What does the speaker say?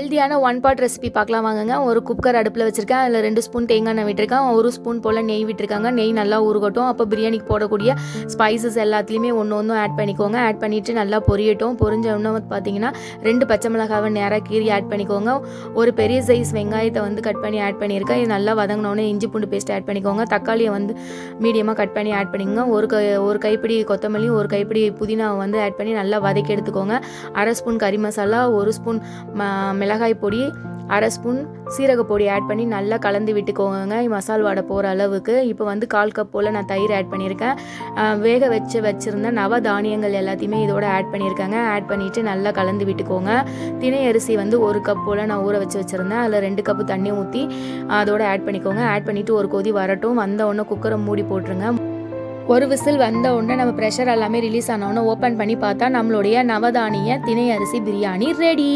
ஹெல்தியான one pot recipe பார்க்கலாம் வாங்குங்க. ஒரு குக்கர் அடுப்பில் வச்சுருக்கேன். அதில் ரெண்டு ஸ்பூன் தேங்காய் எண்ணெய் விட்டுருக்கேன். ஒரு ஸ்பூன் போல் நெய் விட்டுருக்காங்க. நெய் நல்லா உருகட்டும் அப்போ பிரியாணிக்கு போடக்கூடிய ஸ்பைசஸ் எல்லாத்துலேயுமே ஒன்று ஒன்றும் ஆட் பண்ணிக்கோங்க. ஆட் பண்ணிவிட்டு நல்லா பொரியட்டும். பொரிஞ்ச உடனே பார்த்தீங்கன்னா ரெண்டு பச்சை மிளகாவை நேராக கீறி ஆட் பண்ணிக்கோங்க. ஒரு பெரிய சைஸ் வெங்காயத்தை வந்து கட் பண்ணி ஆட் பண்ணியிருக்கேன். இது நல்லா வதங்கினோடனே இஞ்சி பூண்டு பேஸ்ட் ஆட் பண்ணிக்கோங்க. தக்காளியை வந்து மீடியமாக கட் பண்ணி ஆட் பண்ணிக்கோங்க. ஒரு கை ஒரு கைப்பிடி கொத்தமல்லி ஒரு கைப்பிடி புதினாவை வந்து ஆட் பண்ணி நல்லா வதக்கி எடுத்துக்கோங்க. அரை ஸ்பூன் கறி மசாலா ஒரு ஸ்பூன் ம மிளகாய் பொடி அரை ஸ்பூன் சீரக பொடி ஆட் பண்ணி நல்லா கலந்து விட்டுக்கோங்க மசால் வாடை போகிற அளவுக்கு. இப்போ வந்து கால் கப் போல் நான் தயிர் ஆட் பண்ணியிருக்கேன். வேக வச்சு வச்சுருந்த நவ தானியங்கள் எல்லாத்தையுமே இதோட ஆட் பண்ணியிருக்கேங்க. ஆட் பண்ணிவிட்டு நல்லா கலந்து விட்டுக்கோங்க. தினை அரிசி வந்து ஒரு கப் போல் நான் ஊற வச்சு வச்சுருந்தேன். அதில் ரெண்டு கப்பு தண்ணி ஊற்றி அதோட ஆட் பண்ணிக்கோங்க. ஆட் பண்ணிவிட்டு ஒரு கொதி வரட்டும். வந்த உடனே குக்கரை மூடி போட்டுருங்க. ஒரு விசில் வந்த உடனே நம்ம ப்ரெஷர் எல்லாமே ரிலீஸ் ஆனவுடனே ஓப்பன் பண்ணி பார்த்தா நம்மளுடைய நவதானிய திணை அரிசி பிரியாணி ரெடி